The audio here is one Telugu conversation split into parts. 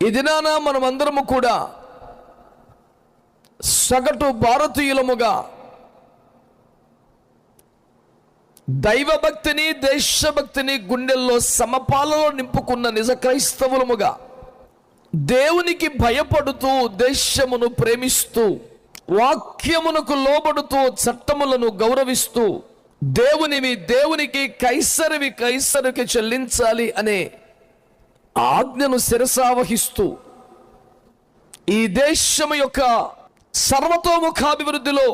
ఈ దినాన మనమందరము కూడా సగటు భారతీయులముగా దైవభక్తిని దేశభక్తిని గుండెల్లో సమపాలలో నింపుకున్న నిజ క్రైస్తవులముగా దేవునికి భయపడుతూ దేశమును ప్రేమిస్తూ వాక్యమునకు లోబడుతూ చట్టములను గౌరవిస్తూ దేవునివి దేవునికి కైసరివి కైసరికి చెల్లించాలి అనే ఆజ్ఞను శిరసావహిస్తూ ఈ దేశము యొక్క సర్వతోముఖాభివృద్ధిలో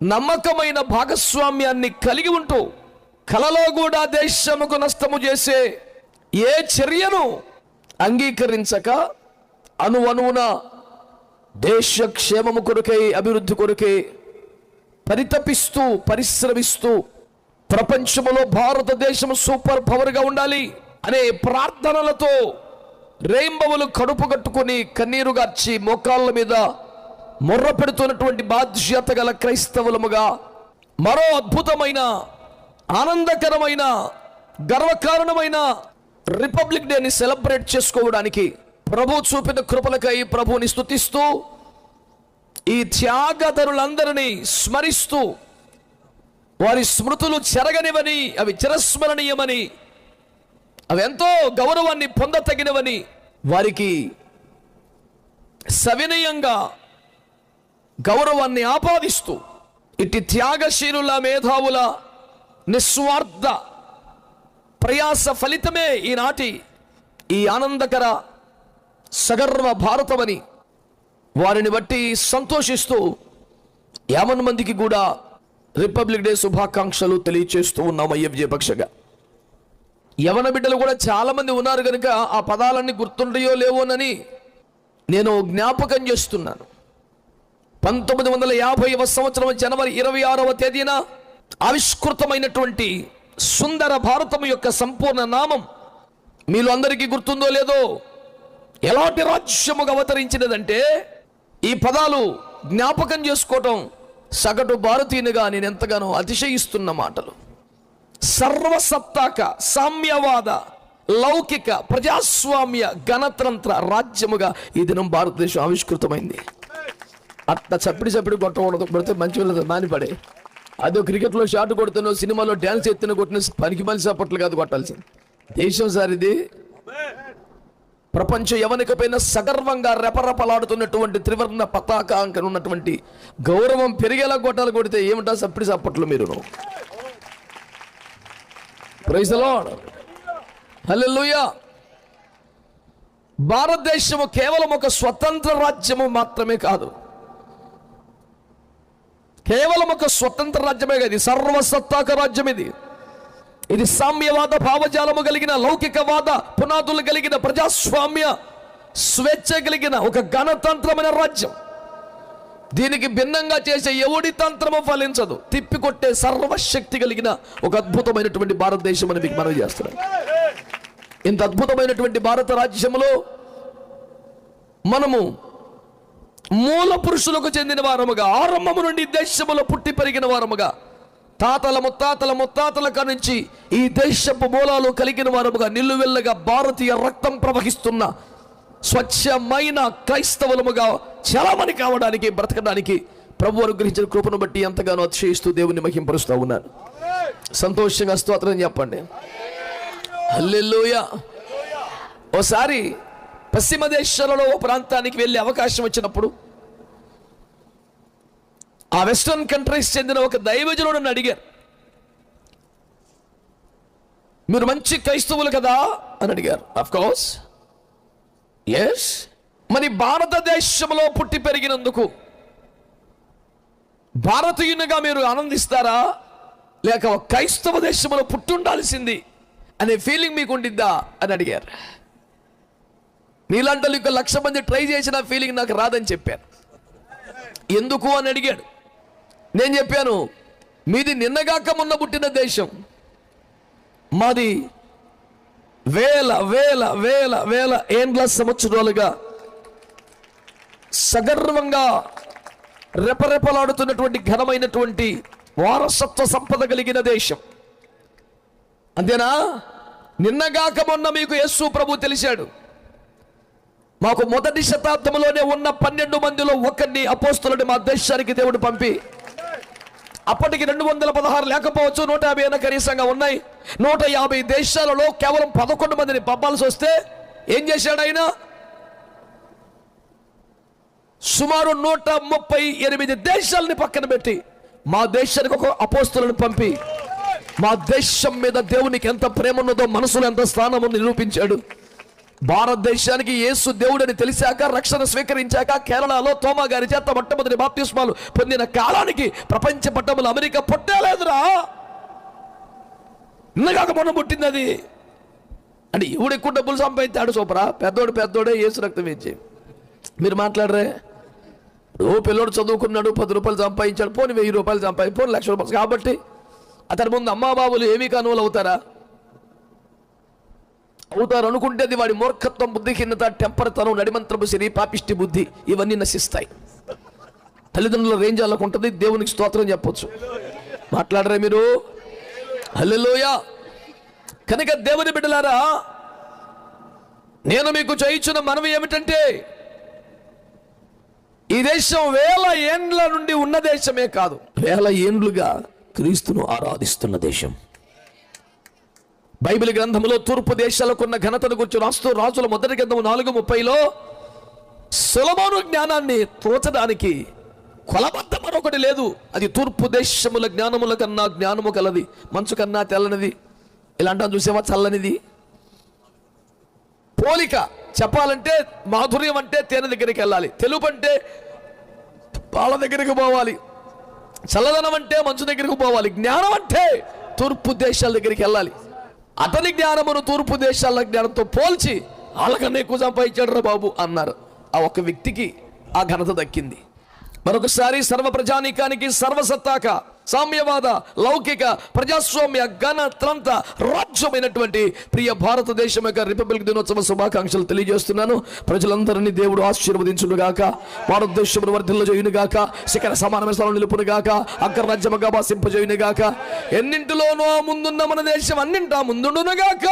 నమ్మకమైన భాగస్వామ్యాన్ని కలిగి ఉంటూ కలలో కూడా దేశముకు నష్టము చేసే ఏ చర్యను అంగీకరించక అను అనువున దేశ క్షేమము కొరకై అభివృద్ధి కొరకై పరితపిస్తూ పరిశ్రమిస్తూ ప్రపంచములో భారతదేశం సూపర్ పవర్గా ఉండాలి. అనే ప్రార్థనలతో రేంబవులు కడుపు కట్టుకొని కన్నీరు గార్చి మోకాళ్ళ మీద మొర్ర పెడుతున్నటువంటి బాధ్యత గల క్రైస్తవులముగా మరో అద్భుతమైన ఆనందకరమైన గర్వకారణమైన రిపబ్లిక్ డేని సెలబ్రేట్ చేసుకోవడానికి ప్రభు చూపిన కృపలకై ప్రభుని స్తుతిస్తూ ఈ త్యాగధరులందరినీ స్మరిస్తూ వారి స్మృతులు చెరగనివని అవి చిరస్మరణీయమని అవి ఎంతో గౌరవాన్ని పొందతగినవని వారికి సవినయంగా గౌరవాన్ని ఆపాదిస్తూ ఇట్టి త్యాగశీలుల మేధావుల నిస్వార్థ ప్రయాస ఫలితమే ఈనాటి ఈ ఆనందకర సగర్వ భారతమని వారిని బట్టి సంతోషిస్తూ యావన్ మందికి కూడా రిపబ్లిక్ డే శుభాకాంక్షలు తెలియచేస్తూ ఉన్నాం అయ్యవ్య పక్షగా యవన బిడ్డలు కూడా చాలా మంది ఉన్నారు కనుక ఆ పదాలన్నీ గుర్తుండయో లేవోనని నేను జ్ఞాపకం చేస్తున్నాను. పంతొమ్మిది వందల యాభైవ సంవత్సరం జనవరి ఇరవై ఆరవ తేదీన ఆవిష్కృతమైనటువంటి సుందర భారతం యొక్క సంపూర్ణ నామం మీలో అందరికీ గుర్తుందో లేదో ఎలాంటి రాజ్యముగా అవతరించినదంటే ఈ పదాలు జ్ఞాపకం చేసుకోవటం సగటు భారతీయునిగా నేను ఎంతగానో అతిశయిస్తున్న మాటలు. సర్వసత్తాక సామ్యవాద లౌకిక ప్రజాస్వామ్య గణతంత్ర రాజ్యముగా ఈ దినం భారతదేశం ఆవిష్కృతమైంది. అట్లా చప్పిడి చప్పిడి కొట్టకూడదు కొడితే మంచి వెళ్ళదు మానిపడే. అదో క్రికెట్లో షాట్ కొడుతున్నో సినిమాలో డ్యాన్స్ ఎత్తున కొట్టిన పనికి మనిషి అప్పట్లు కాదు కొట్టాల్సింది. దేశం సార్ ఇది ప్రపంచ యవనికపైన సగర్వంగా రెపరెపలాడుతున్నటువంటి త్రివర్ణ పతాక ఉన్నటువంటి గౌరవం పెరిగేలా కొట్టాలి కొడితే ఏమిటా చప్పిడి చప్పట్లు మీరు ప్రైజ్లో హల్లెలూయా భారతదేశము కేవలం ఒక స్వతంత్ర రాజ్యము మాత్రమే కాదు. కేవలం ఒక స్వతంత్ర రాజ్యమే కాదు. సర్వసత్తాక రాజ్యం ఇది. ఇది సామ్యవాద భావజాలము కలిగిన లౌకికవాద పునాదులు కలిగిన ప్రజాస్వామ్య స్వేచ్ఛ కలిగిన ఒక గణతంత్రమైన రాజ్యం. దీనికి భిన్నంగా చేసే ఎవడి తంత్రము ఫలించదు? తిప్పికొట్టే సర్వశక్తి కలిగిన ఒక అద్భుతమైనటువంటి భారతదేశం అని మీకు మనవి చేస్తున్నాం. ఇంత అద్భుతమైనటువంటి భారత రాజ్యములో మనము మూల పురుషులకు చెందిన వారముగా ఆరంభము నుండి దేశములో పుట్టి పెరిగిన వారముగా తాతల ముత్తాతల ముత్తాతల నుంచి ఈ దేశపు మూలాలు కలిగిన వారముగా నిల్లువెల్లగా భారతీయ రక్తం ప్రవహిస్తున్న స్వచ్ఛమైన క్రైస్తవులముగా చలామణి కావడానికి బ్రతకడానికి ప్రభు అనుగ్రహించిన కృపను బట్టి ఎంతగానో అతిశయిస్తూ దేవుని మహింపరుస్తూ ఉన్నాను. సంతోషంగా స్తోత్రం చెప్పండి. హల్లెలూయా. ఓసారి పశ్చిమ దేశాలలో ఓ ప్రాంతానికి వెళ్ళే అవకాశం వచ్చినప్పుడు ఆ వెస్ట్రన్ కంట్రీస్ చెందిన ఒక దైవజనుడు నన్ను అడిగారు. మీరు మంచి క్రైస్తవులు కదా? అని అడిగారు. అఫ్ కోర్స్ ఎస్ మరి భారతదేశంలో పుట్టి పెరిగినందుకు భారతీయునిగా మీరు ఆనందిస్తారా? లేక క్రైస్తవ దేశంలో పుట్టుండాల్సింది అనే ఫీలింగ్ మీకు ఉండిద్దా? అని అడిగారు. నీలాంటి వాళ్ళు ఇంకా లక్ష మంది ట్రై చేసిన ఫీలింగ్ నాకు రాదని చెప్పాను ఎందుకు అని అడిగాడు. నేను చెప్పాను మీది నిన్నగాక మొన్న పుట్టిన దేశం. మాది వేల వేల వేల వేల ఏండ్ల సంవత్సరాలుగా సగర్వంగా రెపరెపలాడుతున్నటువంటి ఘనమైనటువంటి వారసత్వ సంపద కలిగిన దేశం. అంతేనా? నిన్నగాక మొన్న మీకు యస్సు ప్రభు తెలిసాడు మాకు మొదటి శతాబ్దంలోనే ఉన్న పన్నెండు మందిలో ఒకరిని అపోస్తులని మా దేశానికి దేవుడు పంపి అప్పటికి రెండు వందల పదహారు లేకపోవచ్చు నూట యాభై అయినా కనీసంగా ఉన్నాయి. నూట యాభై దేశాలలో కేవలం పదకొండు మందిని పంపాల్సి వస్తే ఏం చేశాడు ఆయన? సుమారు నూట ముప్పై ఎనిమిది దేశాలని పక్కన పెట్టి మా దేశానికి ఒక అపోస్తులను పంపి మా దేశం మీద దేవునికి ఎంత ప్రేమ ఉన్నదో మనసులో ఎంత స్థానం నిరూపించాడు. భారతదేశానికి యేసు దేవుడని తెలిసాక రక్షణ స్వీకరించాక కేరళలో తోమా గారి చేత మొట్టమొదటి బాప్తిస్మాలు పొందిన కాలానికి ప్రపంచ పట్టములు అమెరికా పుట్టలేదురా. నిన్నగాక మొన్న పుట్టింది అది అంటే ఎవడు ఎక్కువ డబ్బులు సంపాదించాడు సూపరా? పెద్దోడు పెద్దోడే యేసు రక్తం ఇచ్చి. మీరు మాట్లాడరే? ఓ పిల్లోడు చదువుకున్నాడు పది రూపాయలు సంపాదించాడు పోనీ వెయ్యి రూపాయలు సంపాది పోనీ లక్ష రూపాయలు. కాబట్టి అతని ముందు అమ్మా బాబులు ఏమీ కానువలు అవుతారా? అవుతారు అనుకుంటే అది వాడి మూర్ఖత్వం బుద్ధిహీనత టెంపర్తనం నడిమంత్రపు సిరి పాపిష్టి బుద్ధి ఇవన్నీ నశిస్తాయి. తల్లిదండ్రుల రేంజ్ ఉంటుంది దేవునికి స్తోత్రం చెప్పొచ్చు. మాట్లాడరే మీరు? హలోయ కనుక దేవుని బిడ్డలారా నేను మీకు చేయించిన మనవి ఏమిటంటే ఈ దేశం వేల ఏండ్ల నుండి ఉన్న దేశమే కాదు. వేల ఏండ్లుగా క్రీస్తును ఆరాధిస్తున్న దేశం. బైబిల్ గ్రంథంలో తూర్పు దేశాలకున్న ఘనతను గురించి రాస్తూ రాజుల మొదటి గ్రంథము నాలుగు ముప్పైలో సులభను జ్ఞానాన్ని తోచడానికి కొలబద్ద మరొకటి లేదు. అది తూర్పు దేశముల జ్ఞానముల కన్నా జ్ఞానము కలది. మంచు కన్నా తెల్లనిది. ఇలాంటి చూసేవా? చల్లనిది. పోలిక. చెప్పాలంటే మాధుర్యం అంటే తేనె దగ్గరికి వెళ్ళాలి. తెలుపు అంటే పాల దగ్గరికి పోవాలి. చల్లదనం అంటే మంచు దగ్గరికి పోవాలి. జ్ఞానం అంటే తూర్పు దేశాల దగ్గరికి వెళ్ళాలి. అతని జ్ఞానమును తూర్పు దేశాల జ్ఞానంతో పోల్చి వాళ్ళకన్నా ఎక్కువ సంపాదించాడు రా బాబు అన్నారు. ఆ ఒక్క వ్యక్తికి ఆ ఘనత దక్కింది. మరొకసారి సర్వ ప్రజానీకానికి సర్వసత్తాక సామ్యవాద లౌకిక ప్రజాస్వామ్య గణతంత్ర రాజ్యమైనటువంటి ప్రియ భారతదేశం యొక్క రిపబ్లిక్ దినోత్సవ శుభాకాంక్షలు తెలియజేస్తున్నాను. ప్రజలందరినీ దేవుడు ఆశీర్వదించునుగాక. భారతదేశం వర్ధిల్లో చేయునుగాక శిఖర సమానమైన స్థలం నిలుపునుగాక. అగ్రరాజ్యముగా భాషింపజేయునుగాక ఎన్నింటిలోనూ ముందున్న మన దేశం అన్నింటా ముందుండునుగాక.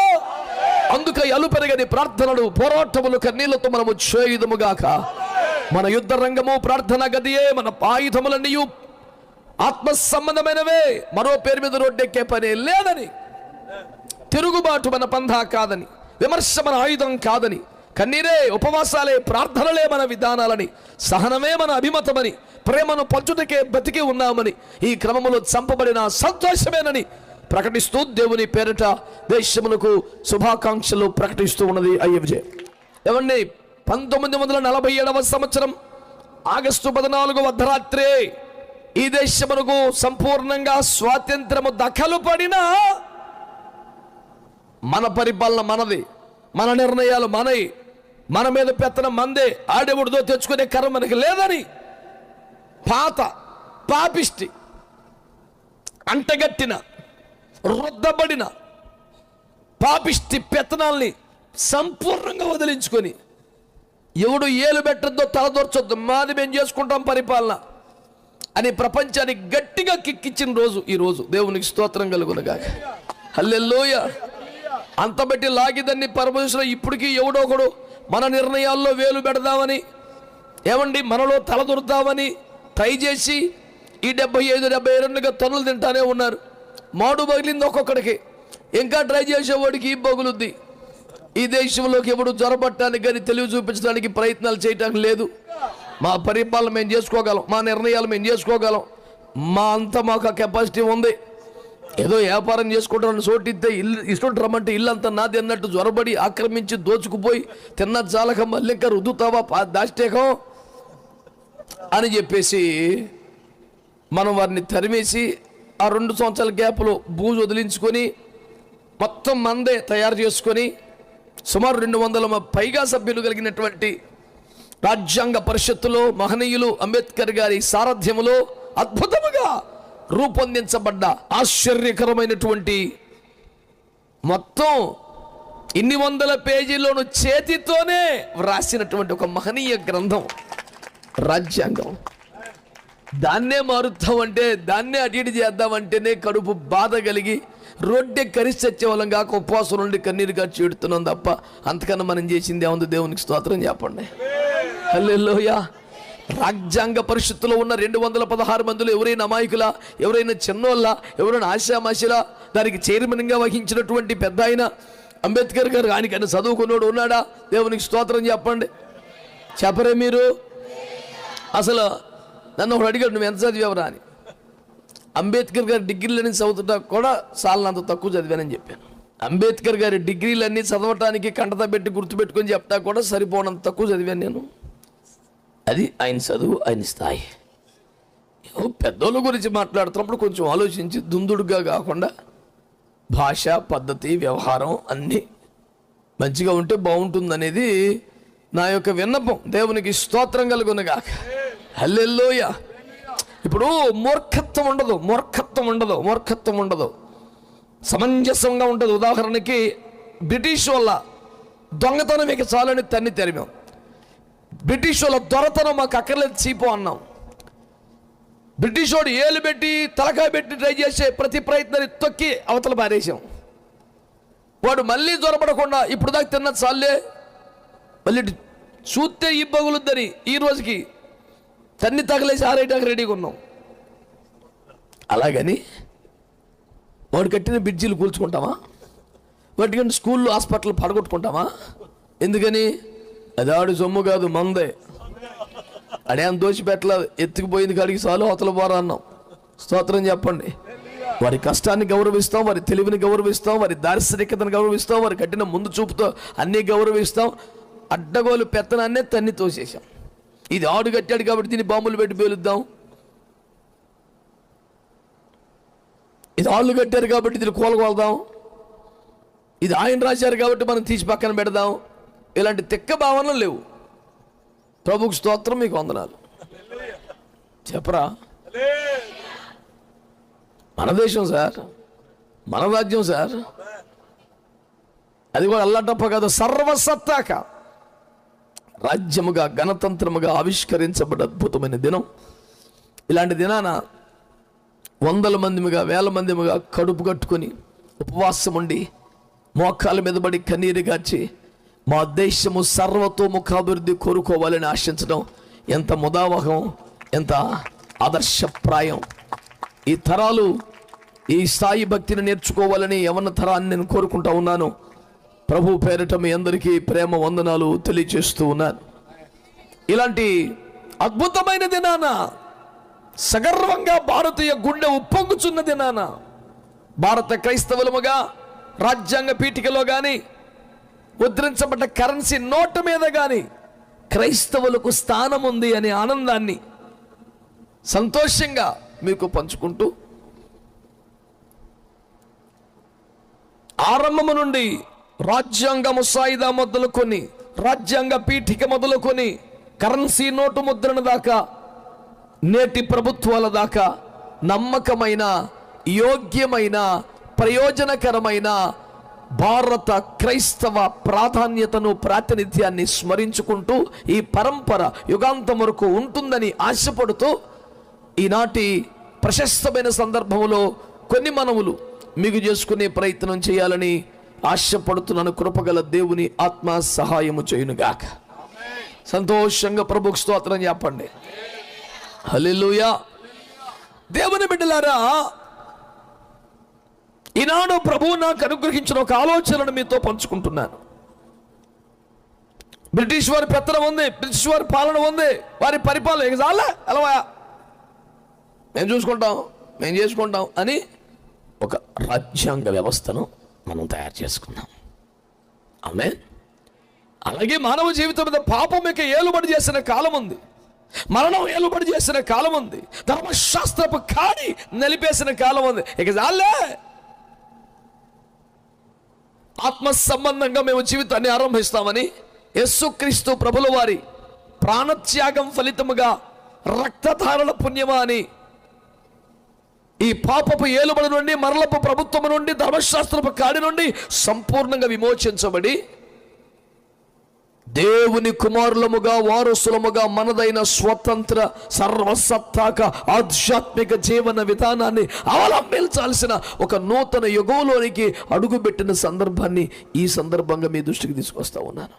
అందుకే అలుపెరగని ప్రార్థనలు పోరాటములు కన్నీళ్ళతో మనము చేయుదుముగాక. మన యుద్ధ రంగము ప్రార్థన గదియే మన ఆయుధములన్నీ ఆత్మ సంబంధమైనవే మరో పేరు మీద రోడ్డెక్కే పనే లేదని. తిరుగుబాటు మన పంధా కాదని. విమర్శ మన ఆయుధం కాదని. కన్నీరే ఉపవాసాలే ప్రార్థనలే మన విధానాలని. సహనమే మన అభిమతమని. ప్రేమను పంచుటకే బతికి ఉన్నామని. ఈ క్రమములో చంపబడిన సంతోషమేనని ప్రకటిస్తూ దేవుని పేరిట దేశమునకు శుభాకాంక్షలు ప్రకటిస్తూ ఉన్నది అయ్య విజయ్. ఏమండి పంతొమ్మిది వందల నలభై ఏడవ సంవత్సరం ఆగస్టు పద్నాలుగు అర్ధరాత్రే ఈ దేశమునకు సంపూర్ణంగా స్వాతంత్రము దఖలు పడిన మన పరిపాలన మనది మన నిర్ణయాలు మనవి మన మీద పెత్తనం మందే ఆడేవుడితో తెచ్చుకునే కర్మ మనకి లేదని పాత పాపిష్టి అంటగట్టిన రుద్దబడిన పాపిష్టి పెత్తనాల్ని సంపూర్ణంగా వదిలించుకొని ఎవడు ఏలు పెట్టద్దో తలదొరచొద్దు మాది మేము చేసుకుంటాం పరిపాలన. అని ప్రపంచానికి గట్టిగా కిక్కిచ్చిన రోజు ఈ రోజు. దేవునికి స్తోత్రం కలుగునగా హల్లెల్లోయ అంత బట్టి లాగిదాన్ని పరమేశ్వర ఇప్పటికీ ఎవడో ఒకడు మన నిర్ణయాల్లో వేలు పెడదామని ఏమండి మనలో తలదొరుద్దామని ట్రై చేసి ఈ డెబ్బై ఐదు డెబ్బై రెండుగా తనులు తింటానే ఉన్నారు. మాడు పగిలింది ఒక్కొక్కడికి. ఇంకా ట్రై చేసేవాడికి ఈ పగులుద్ది ఈ దేశంలోకి ఎవడు జ్వరపట్టడానికి కానీ తెలివి చూపించడానికి ప్రయత్నాలు చేయటానికి లేదు. మా పరిపాలన మేము చేసుకోగలం మా నిర్ణయాలు మేము చేసుకోగలం. మా అంతా మాకు కెపాసిటీ ఉంది. ఏదో వ్యాపారం చేసుకుంటారని సోటిస్తే ఇల్లు ఇష్టం రమ్మంటే ఇల్లు అంతా నాది అన్నట్టు జ్వరబడి ఆక్రమించి దోచుకుపోయి తిన్న చాలక మళ్ళీ ఇంకా రుద్దుతావా దాష్టేకం? అని చెప్పేసి మనం వారిని తరిమేసి ఆ రెండు సంవత్సరాల గ్యాప్లో భూజు వదిలించుకొని మొత్తం మందే తయారు చేసుకొని సుమారు రెండు వందల పైగా సభ్యులు కలిగినటువంటి రాజ్యాంగ పరిషత్తులో మహనీయులు అంబేద్కర్ గారి సారథ్యములో అద్భుతముగా రూపొందించబడ్డ ఆశ్చర్యకరమైనటువంటి మొత్తం ఇన్ని వందల పేజీలోను చేతితోనే వ్రాసినటువంటి ఒక మహనీయ గ్రంథం రాజ్యాంగం. దాన్నే మారుద్దామంటే దాన్నే అటు చేద్దామంటేనే కడుపు బాధ కలిగి రొడ్డె కరిసి వచ్చేవాళ్ళం కాక ఉపవాసం నుండి కన్నీరు చేడుతున్నాం తప్ప అంతకన్నా మనం చేసింది ఏముంది? దేవునికి స్తోత్రం చెప్పండి. హల్లెలూయా. రాజ్యాంగ పరిషత్తులో ఉన్న రెండు వందల పదహారు మందిలో ఎవరైనా అమాయకులా ఎవరైనా చిన్నోళ్ళ ఎవరైనా ఆశామాషిలా దానికి చైర్మన్గా వహించినటువంటి పెద్ద ఆయన అంబేద్కర్ గారు ఆయనకైనా చదువుకున్నోడు ఉన్నాడా? దేవునికి స్తోత్రం చెప్పండి. చెప్పరే మీరు? అసలు నన్ను ఒకడు అడిగాడు నువ్వు ఎంత చదివేవరా? అని. అంబేద్కర్ గారి డిగ్రీలన్నీ చదువుతుంటా కూడా అంత తక్కువ చదివానని చెప్పాను. అంబేద్కర్ గారి డిగ్రీలన్నీ చదవటానికి కంటత పెట్టి గుర్తుపెట్టుకొని చెప్తా కూడా సరిపోనంత తక్కువ చదివాను నేను. అది ఆయన చదువు ఆయన స్థాయి. పెద్దోళ్ళ గురించి మాట్లాడుతున్నప్పుడు కొంచెం ఆలోచించి దుందుడుగా కాకుండా భాష పద్ధతి వ్యవహారం అన్నీ మంచిగా ఉంటే బాగుంటుందనేది నా యొక్క విన్నపం. దేవునికి స్తోత్రం కలుగునగాక. హల్లెల్లోయ ఇప్పుడు మూర్ఖత్వం ఉండదు మూర్ఖత్వం ఉండదు మూర్ఖత్వం ఉండదు. సమంజసంగా ఉంటుంది. ఉదాహరణకి బ్రిటిష్ వాళ్ళ దొంగతనం ఇక చాలని తన్ని తెరిమాం. బ్రిటిష్ వాళ్ళ దొరతనం మాకు అక్కర్లేదు చీపో అన్నాం. బ్రిటిష్ వాడు ఏలు పెట్టి తలకాయ పెట్టి ట్రై చేసే ప్రతి ప్రయత్నాన్ని తొక్కి అవతల పారేసాం వాడు మళ్ళీ దొరపడకుండా ఇప్పుడు దాకా తిన్న చాలే మళ్ళీ ఇటు చూస్తే ఈ పగులుద్దని ఈ రోజుకి తన్ని తగలేసి ఆరేయడానికి రెడీగా ఉన్నాం. అలాగని వాడు కట్టిన బ్రిడ్జీలు కూల్చుకుంటామా? వాటికంటే స్కూల్లో హాస్పిటల్ పడగొట్టుకుంటామా? ఎందుకని? అది ఆడు సొమ్ము కాదు మందే. అడేం దోషి పెట్టలేదు. ఎత్తుకుపోయింది కాడికి చాలు అవతల పోరా అన్నాం. స్తోత్రం చెప్పండి. వారి కష్టాన్ని గౌరవిస్తాం వారి తెలివిని గౌరవిస్తాం వారి దార్శనికతను గౌరవిస్తాం వారి కట్టిన ముందు చూపుతో అన్నీ గౌరవిస్తాం. అడ్డగోలు పెత్తనాన్నే తన్ని తోసేసాం ఇది ఆడు కట్టాడు కాబట్టి దీన్ని బాంబులు పెట్టి పేలుద్దాం. ఇది ఆళ్ళు కట్టారు కాబట్టి దీన్ని కూలగొల్దాం ఇది ఆయన రాశారు కాబట్టి మనం తీసి పక్కన పెడదాం. ఇలాంటి తిక్క భావనలు లేవు. ప్రభుకు స్తోత్రం మీకు వందనాలు. చెప్పరా? మన దేశం సార్ మన రాజ్యం సార్. అది కూడా అల్లటప్ప కాదు సర్వసత్తాక. రాజ్యముగా గణతంత్రముగా ఆవిష్కరించబడ్డ అద్భుతమైన దినం. ఇలాంటి దినాన వందల మందిముగా వేల మందిముగా కడుపు కట్టుకొని ఉపవాసం ఉండి మోకాల మీద పడి కన్నీరు గార్చి మా దేశము సర్వతోముఖాభివృద్ధి కోరుకోవాలని ఆశించడం ఎంత ముదావహం ఎంత ఆదర్శప్రాయం. ఈ తరాలు ఈ స్థాయి భక్తిని నేర్చుకోవాలని యవన తరాన్ని నేను కోరుకుంటా ఉన్నాను. ప్రభు పేరిట మీ అందరికీ ప్రేమ వందనాలు తెలియచేస్తూ ఉన్నాను. ఇలాంటి అద్భుతమైన దినాన సగర్వంగా భారతీయ గుండె ఉప్పొంగుచున్న దినాన భారత క్రైస్తవులముగా రాజ్యాంగ పీఠికలో కానీ ముద్రించబడ్డ కరెన్సీ నోటు మీద కానీ క్రైస్తవులకు స్థానం ఉంది అనే ఆనందాన్ని సంతోషంగా మీకు పంచుకుంటూ ఆరంభము నుండి రాజ్యాంగ ముసాయిదా మొదలుకొని రాజ్యాంగ పీఠిక మొదలుకొని కరెన్సీ నోటు ముద్రణ దాకా నేటి ప్రభుత్వాల దాకా నమ్మకమైన యోగ్యమైన ప్రయోజనకరమైన భారత క్రైస్తవ ప్రాధాన్యతను ప్రాతినిధ్యాన్ని స్మరించుకుంటూ ఈ పరంపర యుగాంతం వరకు ఉంటుందని ఆశపడుతూ ఈనాటి ప్రశస్తమైన సందర్భంలో కొన్ని మనవులు మిగు చేసుకునే ప్రయత్నం చేయాలని ఆశపడుతున్నాను. కృపగల దేవుని ఆత్మ సహాయము చేయునుగాక. సంతోషంగా ప్రభుకు స్తోత్రం చెప్పండి. హల్లెలూయా. దేవుని బిడ్డలారా ఈనాడు ప్రభువు నాకు అనుగ్రహించిన ఒక ఆలోచనను మీతో పంచుకుంటున్నాను. బ్రిటిష్ వారి పెత్తనం ఉంది బ్రిటిష్ వారి పాలన ఉంది వారి పరిపాలన ఎగజాలా అలవా? మేము చూసుకుంటాం మేము చేసుకుంటాం అని ఒక రాజ్యాంగ వ్యవస్థను మనం తయారు చేసుకున్నాం. ఆమె? అలాగే మానవ జీవితం మీద పాపం ఇక ఏలుబడి చేసిన కాలం ఉంది. మరణం ఏలుబడి చేసిన కాలం ఉంది. ధర్మశాస్త్రపు కాడి నిలిపేసిన కాలం ఉంది. ఇక చాలే! ఆత్మ సంబంధంగా మేము జీవితాన్ని ఆరంభిస్తామని యస్సుక్రీస్తు ప్రభుల వారి ప్రాణత్యాగం ఫలితముగా రక్తధారణ పుణ్యమా అని ఈ పాపపు ఏలుబడి నుండి మరలపు ప్రభుత్వం నుండి ధర్మశాస్త్రపు కాడి నుండి సంపూర్ణంగా విమోచించబడి దేవుని కుమారులముగా వారసులముగా మనదైన స్వతంత్ర సర్వసత్తాక ఆధ్యాత్మిక జీవన విధానాన్ని అవలంబించాల్సిన ఒక నూతన యుగంలోనికి అడుగుపెట్టిన సందర్భాన్ని ఈ సందర్భంగా మీ దృష్టికి తీసుకొస్తా ఉన్నాను.